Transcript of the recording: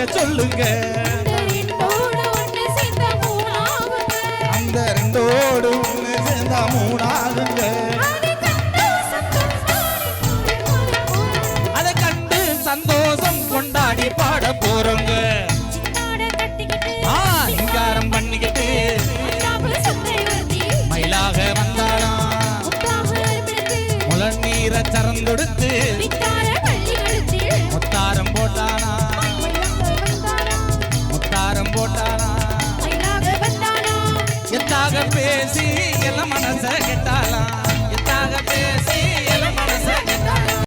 சொல்லுங்க சொல்லுங்க. அந்த ரெண்டோடு ஒண்ணு சேர்ந்தா மூணாகுங்க. அதை கண்டு சந்தோஷம் கொண்டாடி பாட போறோங்க. சின்னாட சிங்காரம் பண்ணிக்கிட்டு மயிலாக வந்தாளாம். முத்தாக முளநீரை சரந்தொடுத்து வந்தானா எத்தாக பேசி